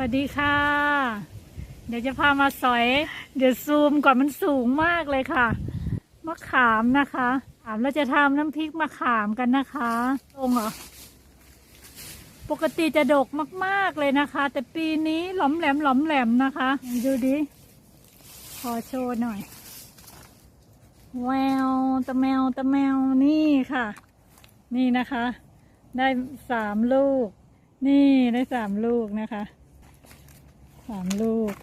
วัสดีค่ะ เดี๋ยวจะพามาสอย เดี๋ยวซูมก่อนมันสูงมากเลยค่ะ มะขามนะคะถามเราจะทำน้ำพริกมะขามกันนะคะ ตรงเหรอ ปกติจะดกมากๆเลยนะคะ แต่ปีนี้หลอมแหลมหลอมแหลมนะคะ ดูดิ ขอโชว์หน่อย แววตะแมวตะแมวนี่ค่ะ นี่นะคะ ได้สามลูก นี่ได้สามลูกนะคะ สามลูก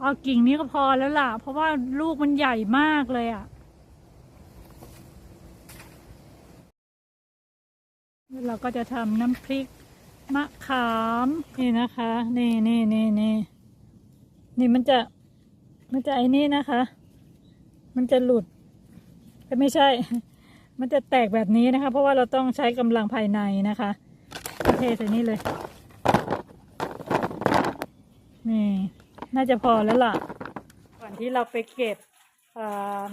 เอากิ่งนี้ก็พอแล้วล่ะ เพราะว่าลูกมันใหญ่มากเลยอะ่ะ เราก็จะทำน้ำพริกมะขาม นี่นะคะ นี่นี่นี่นี่นี่มันจะ มันจะไอ้นี่นะคะ มันจะหลุดแต่ไม่ใช่ มันจะแตกแบบนี้นะคะ เพราะว่าเราต้องใช้กำลังภายในนะคะเทใส่นี่เลย นี่ น่าจะพอแล้วล่ะ ก่อนที่เราไปเก็บ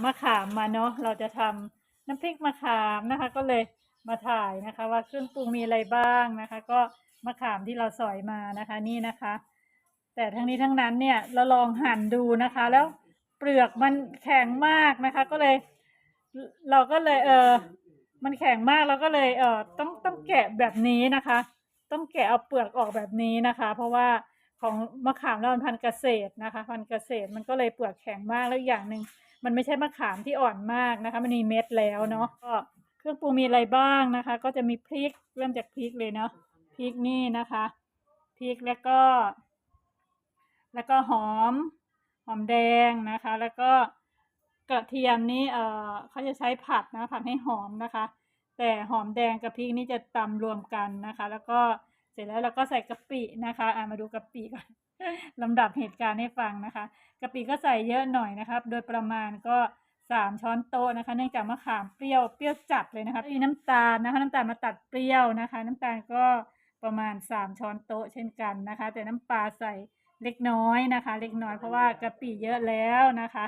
มะขามมาเนาะเราจะทำน้ำพริกมะขามนะคะ ก็เลยมาถ่ายนะคะ ว่าเครื่องปรุงมีอะไรบ้างนะคะ ก็มะขามที่เราสอยมานะคะนี่นะคะ แต่ทั้งนี้ทั้งนั้นเนี่ยเราลองหั่นดูนะคะ แล้วเปลือกมันแข็งมากนะคะ ก็เลย เราก็เลยเออมันแข็งมากเราก็เลยเออต้องต้องแกะแบบนี้นะคะ ต้องแกะเอาเปลือกออกแบบนี้นะคะ เพราะว่า ของมะขามเรามันพันธุ์เกษตรนะคะ พันธุ์เกษตรมันก็เลยเปลือกแข็งมากแล้วอย่างหนึ่งมันไม่ใช่มะขามที่อ่อนมากนะคะ มันมีเม็ดแล้วเนาะก็เครื่องปรุงมีอะไรบ้างนะคะ ก็จะมีพริกเริ่มจากพริกเลยเนาะพริกนี่นะคะพริกแล้วก็ แล้วก็หอมหอมแดงนะคะ แล้วก็กระเทียมนี่เอ่อเขาจะใช้ผัดนะผัดให้หอมนะคะ แต่หอมแดงกับพริกนี่จะตำรวมกันนะคะ แล้วก็เสร็จแล้วเราก็ใส่กะปินะคะอ่ามาดูกะปิก่อนลำดับเหตุการณ์ให้ฟังนะคะกะปิก็ใส่เยอะหน่อยนะครับ โดยประมาณก็สามช้อนโต๊ะนะคะ เนื่องจากมะขามเปรี้ยวเปรี้ยวจัดเลยนะคะมีน้ำตาลนะคะ น้ำตาลมาตัดเปรี้ยวนะคะ น้ำตาลก็ประมาณสามช้อนโต๊ะเช่นกันนะคะ แต่น้ำปลาใส่เล็กน้อยนะคะ เล็กน้อยเพราะว่ากะปิเยอะแล้วนะคะ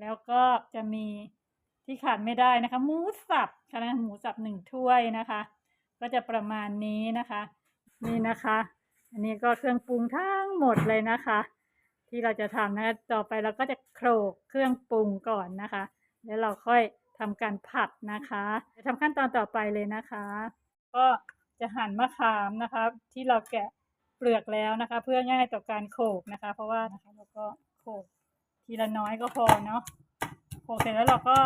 แล้วก็จะมีที่ขาดไม่ได้นะคะหมูสับค่ะนะหมูสับหนึ่งถ้วยนะคะ ก็จะประมาณนี้นะคะ นี่นะคะ อันนี้ก็เครื่องปรุงทั้งหมดเลยนะคะ ที่เราจะทำนะคะต่อไปเราก็จะโขลกเครื่องปรุงก่อนนะคะ แล้วเราค่อยทำการผัดนะคะจะทำขั้นตอนต่อไปเลยนะคะ ก็จะหั่นมะขามนะคะ ที่เราแกะเปลือกแล้วนะคะ เพื่อง่ายต่อการโขลกนะคะ เพราะว่านะคะเราก็โขลกทีละน้อยก็พอเนาะโขลกเสร็จแล้วเราก็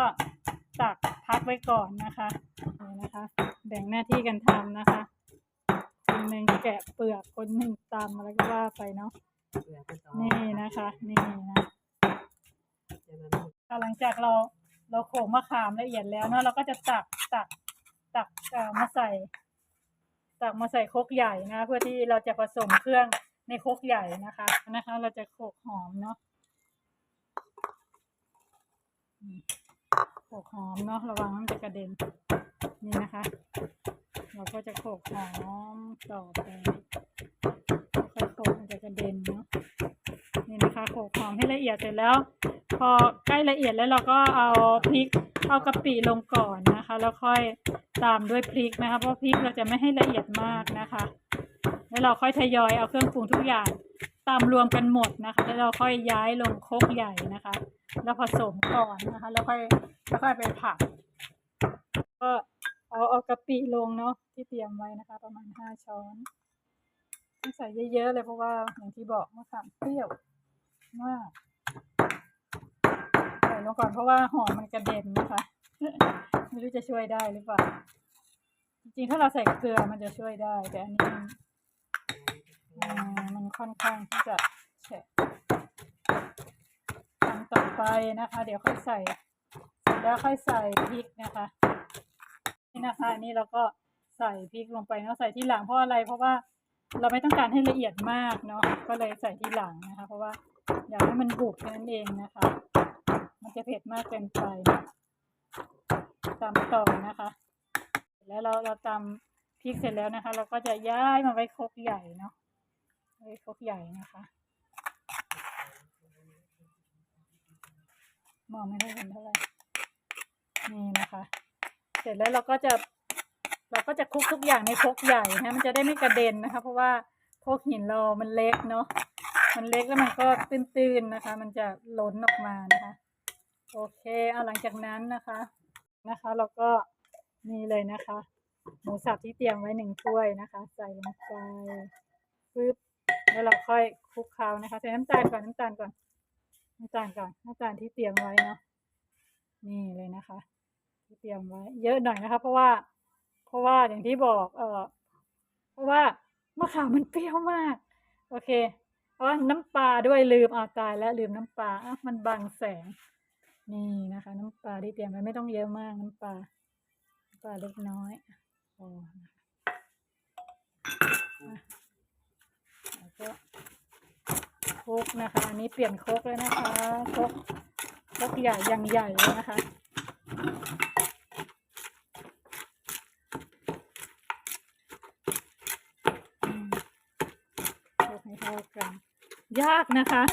ตักพักไว้ก่อนนะคะนี่นะคะ แบ่งหน้าที่กันทำนะคะ หนึ่งแกะเปลือกคนหนึ่งตำอะไรก็ว่าไปเนาะนี่นะคะ นี่นะหลังจากเราเราโขลกมะขามละเอียดแล้วเนาะเราก็จะตักตักตักเอ่อมาใส่ ตักมาใส่ครกใหญ่นะ เพื่อที่เราจะผสมเครื่องในครกใหญ่นะคะนะคะ เราจะโขลกหอมเนาะอืมโขลกหอมเนาะระวังมันจะกระเด็นนี่นะคะ เราก็จะโขลกหอม ต่อไปค่อยโขลกมันจะกระเด็นเนาะนี่นะคะโขลกหอมให้ละเอียดเสร็จแล้ว พอใกล้ละเอียดแล้วเราก็เอาพริกเอากะปิลงก่อนนะคะ แล้วค่อยตามด้วยพริกนะคะ เพราะพริกเราจะไม่ให้ละเอียดมากนะคะ แล้วเราค่อยทยอยเอาเครื่องปรุงทุกอย่างตามรวมกันหมดนะคะ แล้วเราค่อยย้ายลงโคกใหญ่นะคะ แล้วผสมก่อนนะคะ แล้วค่อยแล้วค่อยไปผัดก็ เอาเอากะปิลงเนาะที่เตรียมไว้นะคะ ประมาณห้าช้อนต้องใส่เยอะๆเลยเพราะว่าอย่างที่บอกมะขามเปรี้ยวมากใส่ลงก่อนเพราะว่าหอมมันกระเด็นนะคะ ไม่รู้จะช่วยได้หรือเปล่า จริงๆถ้าเราใส่เกลือมันจะช่วยได้ แต่อันนี้มันอ่ามันค่อนข้างที่จะแฉะทำต่อไปนะคะ เดี๋ยวค่อยใส่เสร็จแล้วค่อยใส่พริกนะคะ นี่นะคะอันนี้เราก็ใส่พริกลงไปเนาะใส่ที่หลังเพราะอะไรเพราะว่าเราไม่ต้องการให้ละเอียดมากเนาะก็เลยใส่ที่หลังนะคะ เพราะว่าอยากให้มันบุกแค่นั้นเองนะคะ มันจะเผ็ดมากเกินไปตามต่อนะคะ แล้วเราเราตำพริกเสร็จแล้วนะคะ เราก็จะย้ายมาไว้ครกใหญ่เนาะไว้ครกใหญ่นะคะมองไม่ได้เห็นเท่าไหร่นี่นะคะ เสร็จแล้วเราก็จะเราก็จะคลุกทุกอย่างในครกใหญ่นะมันจะได้ไม่กระเด็นนะคะ เพราะว่าพวกหินเรามันเล็กเนาะมันเล็กแล้วมันก็ตื้นๆนะคะ มันจะล้นออกมานะคะ โอเคเอาหลังจากนั้นนะคะนะคะ เราก็นี่เลยนะคะหมูสับที่เตรียมไว้หนึ่งถ้วยนะคะ ใส่ลงไปปึ๊บแล้วเราค่อยคลุกเคล้านะคะใส่น้ำตาลก่อนน้ำตาลก่อนน้ำตาลก่อนน้ำตาลที่เตรียมไว้เนาะนี่เลยนะคะ ที่เตรียมไว้ เยอะหน่อยนะคะ เพราะว่า เพราะว่าอย่างที่บอก เออเพราะว่ามะขามมันเปรี้ยวมาก โอเคเพราน้ำปลาด้วยลืมเอาวตายแล้วลืมน้ำปลาอะมันบังแสง นี่นะคะ น้ำปลาที่เตรียมไว้ไม่ต้องเยอะมากน้ำปลาน้ำปลาเล็กน้อยพอแล้วก็โคกนะคะอันนี้เปลี่ยนโคกเลยนะคะโคกโคกใหญ่ยังใหญ่เลยนะคะ อืมโคก ให้เท่ากัน ยากนะคะ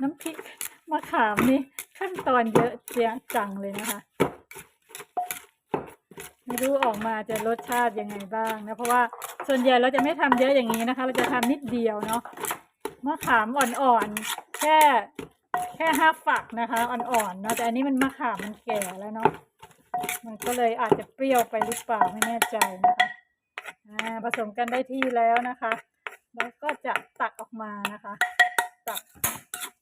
น้ำพริกมะขามนี่ขั้นตอนเยอะเจียจังเลยนะคะ ไม่รู้ออกมาจะรสชาติยังไงบ้างนะเพราะว่าส่วนใหญ่เราจะไม่ทำเยอะอย่างนี้นะคะ เราจะทำนิดเดียวเนาะมะขามอ่อนๆแค่แค่ห้าฝักนะคะอ่อนๆเนาะแต่อันนี้มันมะขามมันแก่แล้วเนาะมันก็เลยอาจจะเปรี้ยวไปหรือเปล่าไม่แน่ใจนะคะอ่าผสมกันได้ที่แล้วนะคะ แล้วก็จะตักออกมานะคะ ตัก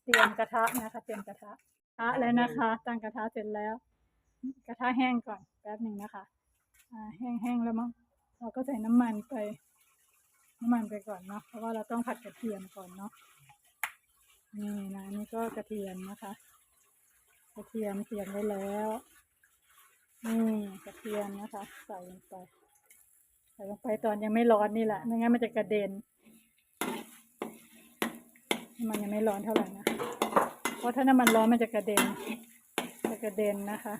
เตรียมกระทะนะคะ เตรียมกระทะกระแล้วนะคะ ตั้งกระทะเสร็จแล้ว กระทะแห้งก่อนแป๊บหนึ่งนะคะอ่าแห้งๆแล้วมั้งเราก็ใส่น้ำมันไป น้ำมันไปก่อนเนาะเพราะว่าเราต้องผัดกระเทียมก่อนเนาะนี่นะนี่ก็กระเทียมนะคะ กระเทียมเตรียมไว้แล้วนี่กระเทียมนะคะ ใส่ลงไปใส่ลงไปตอนยังไม่ร้อนนี่แหละไม่งั้นมันจะกระเด็น มันยังไม่ร้อนเท่าไหร่นะเพราะถ้าน้ำมันร้อนมันจะกระเด็นจะกระเด็นนะคะ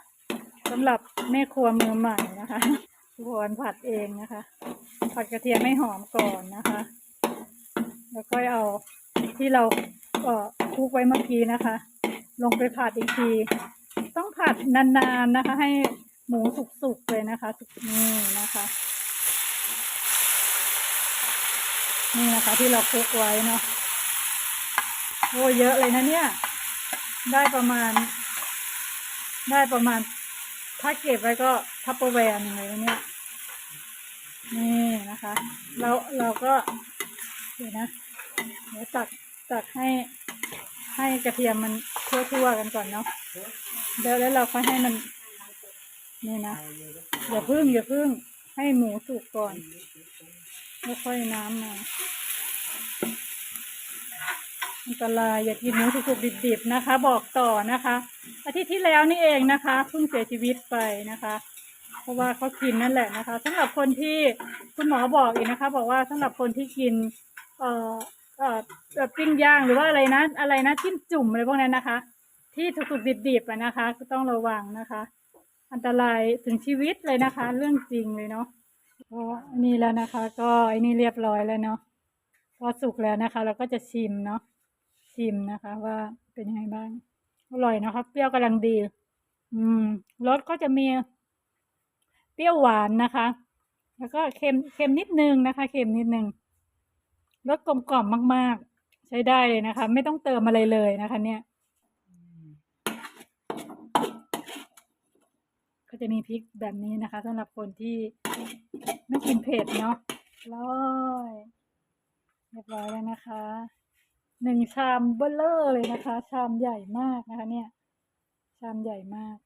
สำหรับแม่ครัวมือใหม่นะคะทุกคนผัดเองนะคะ ผัดกระเทียมให้หอมก่อนนะคะ แล้วก็เอาที่เราเอ่อคลุกไว้เมื่อกี้นะคะ ลงไปผัดอีกที ต้องผัดนานๆนะคะ ให้หมูสุกๆเลยนะคะสุกนี่นะคะนี่นะคะที่เราคลุกไว้เนาะ โอ้เยอะเลยนะเนี่ย ได้ประมาณ ได้ประมาณ ถ้าเก็บไว้ก็ทัพเปอร์แวร์หนึ่งเลยนะเนี่ย นี่นะคะ เราเราก็ เดี๋ยวนะ เดี๋ยวตักตักให้ให้กระเทียมมันทั่วๆกันก่อนเนาะเดี๋ยวแล้วเราค่อยให้มัน นี่นะ อย่าพึ่งอย่าพึ่ง ให้หมูสุกก่อน แล้วค่อยน้ำมา อันตรายอย่ากินหมูสุกๆดิบๆนะคะ บอกต่อนะคะ อาทิตย์ที่แล้วนี่เองนะคะเพิ่งเสียชีวิตไปนะคะ เพราะว่าเขากินนั่นแหละนะคะสำหรับคนที่คุณหมอบอกอีกนะคะ บอกว่าสำหรับคนที่กิน เอ่อเอ่อปิ้งย่างหรือว่าอะไรนะอะไรนะจิ้มจุ่มอะไรพวกนั้นนะคะ ที่สุกๆดิบๆอะนะคะ ก็ต้องระวังนะคะ อันตรายถึงชีวิตเลยนะคะ เรื่องจริงเลยเนาะก็อันนี้แล้วนะคะ ก็อันนี้เรียบร้อยแล้วเนาะพอสุกแล้วนะคะ เราก็จะชิมเนาะ ชิมนะคะ ว่าเป็นยังไงบ้าง อร่อยนะคะเปรี้ยวกำลังดี อืมรสก็จะมี เปรี้ยวหวานนะคะ แล้วก็เค็มเค็มนิดนึงนะคะ เค็มนิดนึงรสกลมกล่อมมาก ๆ ใช้ได้เลยนะคะ ไม่ต้องเติมอะไรเลยนะคะ เนี่ย ก็จะมีพริกแบบนี้นะคะสำหรับคนที่ไม่กินเผ็ดเนาะร้อยเรียบร้อยแล้วนะคะ หนึ่งชามเบลเลอร์เลยนะคะ ชามใหญ่มากนะคะ เนี่ย ชามใหญ่มาก